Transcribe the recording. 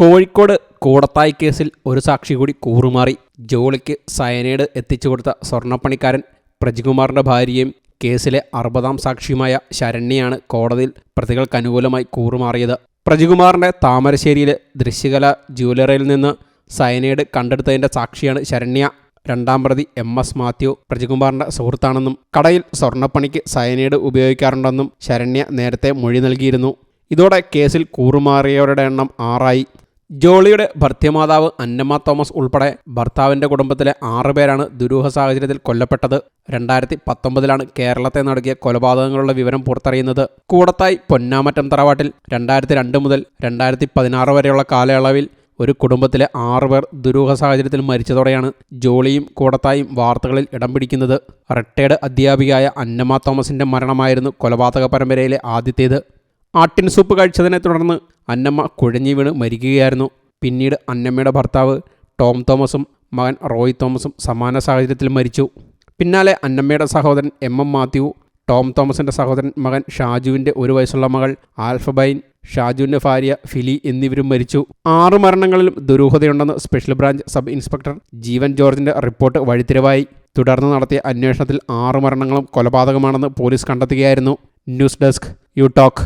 കോഴിക്കോട് കൂടത്തായി കേസിൽ ഒരു സാക്ഷി കൂടി കൂറുമാറി. ജോളിക്ക് സയനൈഡ് എത്തിച്ചു കൊടുത്ത സ്വർണപ്പണിക്കാരൻ പ്രജികുമാറിന്റെ ഭാര്യയും കേസിലെ അറുപതാം സാക്ഷിയുമായ ശരണ്യയാണ് കോടതിയിൽ പ്രതികൾക്ക് അനുകൂലമായി കൂറുമാറിയത്. പ്രജികുമാറിന്റെ താമരശ്ശേരിയിലെ ദൃശ്യകല ജ്വല്ലറിയിൽ നിന്ന് സയനൈഡ് കണ്ടെടുത്തതിന്റെ സാക്ഷിയാണ് ശരണ്യ. രണ്ടാം പ്രതി എം എസ് മാത്യു പ്രജികുമാറിന്റെ സുഹൃത്താണെന്നും കടയിൽ സ്വർണപ്പണിക്ക് സയനൈഡ് ഉപയോഗിക്കാറുണ്ടെന്നും ശരണ്യ നേരത്തെ മൊഴി നൽകിയിരുന്നു. ഇതോടെ കേസിൽ കൂറുമാറിയവരുടെ എണ്ണം ആറായി. ജോളിയുടെ ഭർത്യമാതാവ് അന്നമ്മ തോമസ് ഉൾപ്പെടെ ഭർത്താവിന്റെ കുടുംബത്തിലെ ആറ് പേരാണ് ദുരൂഹ സാഹചര്യത്തിൽ കൊല്ലപ്പെട്ടത്. രണ്ടായിരത്തി പത്തൊമ്പതിലാണ് കേരളത്തെ നടക്കിയ കൊലപാതകങ്ങളുടെ വിവരം പുറത്തറിയുന്നത്. കൂടത്തായി പൊന്നാമറ്റം തറവാട്ടിൽ രണ്ടായിരത്തി രണ്ട് മുതൽ രണ്ടായിരത്തി പതിനാറ് വരെയുള്ള കാലയളവിൽ ഒരു കുടുംബത്തിലെ ആറുപേർ ദുരൂഹ സാഹചര്യത്തിൽ മരിച്ചതോടെയാണ് ജോളിയും കൂടത്തായും വാർത്തകളിൽ ഇടം പിടിക്കുന്നത്. റിട്ടയർഡ് അധ്യാപികയായ അന്നമ്മ തോമസിന്റെ മരണമായിരുന്നു കൊലപാതക പരമ്പരയിലെ ആദ്യത്തേത്. ആട്ടിൻ സൂപ്പ് കഴിച്ചതിനെ തുടർന്ന് അന്നമ്മ കുഴഞ്ഞു വീണ് മരിക്കുകയായിരുന്നു. പിന്നീട് അന്നമ്മയുടെ ഭർത്താവ് ടോം തോമസും മകൻ റോയ് തോമസും സമാന സാഹചര്യത്തിൽ മരിച്ചു. പിന്നാലെ അന്നമ്മയുടെ സഹോദരൻ എം എം മാത്യു ടോം തോമസിന്റെ സഹോദരൻ മകൻ ഷാജുവിന്റെ ഒരു വയസ്സുള്ള മകൾ ആൽഫബൈൻ ഷാജുവിന്റെ ഭാര്യ ഫിലി എന്നിവരും മരിച്ചു. ആറ് മരണങ്ങളിലും ദുരൂഹതയുണ്ടെന്ന് special branch sub inspector Jeevan ജോർജിന്റെ റിപ്പോർട്ട് വഴിത്തിരിവായി. തുടർന്ന് നടത്തിയ അന്വേഷണത്തിൽ ആറ് മരണങ്ങളും കൊലപാതകമാണെന്ന് പോലീസ് കണ്ടെത്തുകയായിരുന്നു. News desk you talk.